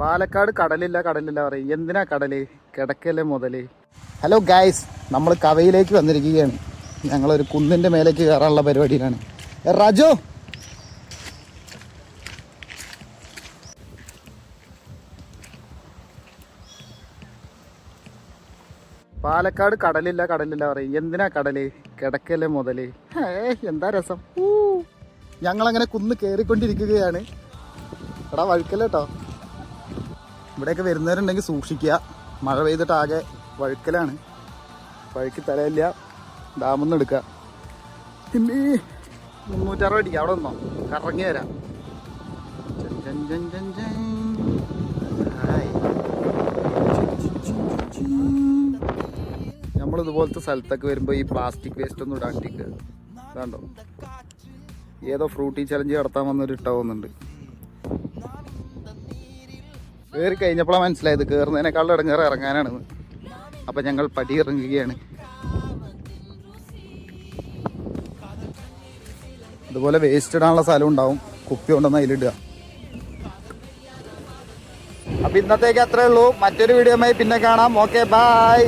പാലക്കാട് കടലില്ല കടലില്ല പറയും. എന്തിനാ കടൽ? കിടക്കല്ലേ മുതൽ. ഹലോ ഗായ്സ് നമ്മൾ കവയിലേക്ക് വന്നിരിക്കുകയാണ്. ഞങ്ങളൊരു കുന്നിന്റെ മേലേക്ക് കയറാനുള്ള പരിപാടിയിലാണ്. രാജു! പാലക്കാട് കടലില്ല കടലില്ല പറയും. എന്തിനാ കടൽ? കിടക്കല്ലേ മുതൽ. എന്താ രസം. ഞങ്ങളങ്ങനെ കുന്ന് കയറിക്കൊണ്ടിരിക്കുകയാണ് എടാ വഴുക്കല്ലേട്ടോ? ഇവിടെയൊക്കെ വരുന്നവരുണ്ടെങ്കിൽ സൂക്ഷിക്കുക. മഴ പെയ്തിട്ട് ആകെ വഴുക്കലാണ്. വഴുക്കി തലയില്ല. ഡാമിൽ നിന്ന് എടുക്കുക. പിന്നെ മുന്നൂറ്ററുപത് അടിക്കുക അവിടെ നിന്നോ? കറങ്ങി വരാം. നമ്മൾ ഇതുപോലത്തെ സ്ഥലത്തൊക്കെ വരുമ്പോൾ ഈ പ്ലാസ്റ്റിക് വേസ്റ്റ് ഒന്നും ഇടാണ്ടിരിക്കുക. കണ്ടോ ഏതോ ഫ്രൂട്ടി ചലഞ്ച് നടത്താൻ വന്നൊരു ഇട്ടാവുന്നുണ്ട് കയറി കഴിഞ്ഞപ്പോഴാണ് മനസ്സിലായത്. കയറുന്നതിനേക്കാളും ഇടങ്ങേറെ ഇറങ്ങാനാണെന്ന് അപ്പം ഞങ്ങൾ പടി ഇറങ്ങുകയാണ് അതുപോലെ വേസ്റ്റ് ഇടാനുള്ള സ്ഥലം ഉണ്ടാവും. കുപ്പി കൊണ്ടുവന്ന് അതിലിടുക. അപ്പം ഇന്നത്തേക്ക് അത്രേ ഉള്ളൂ. മറ്റൊരു വീഡിയോയുമായി പിന്നെ കാണാം. Okay bye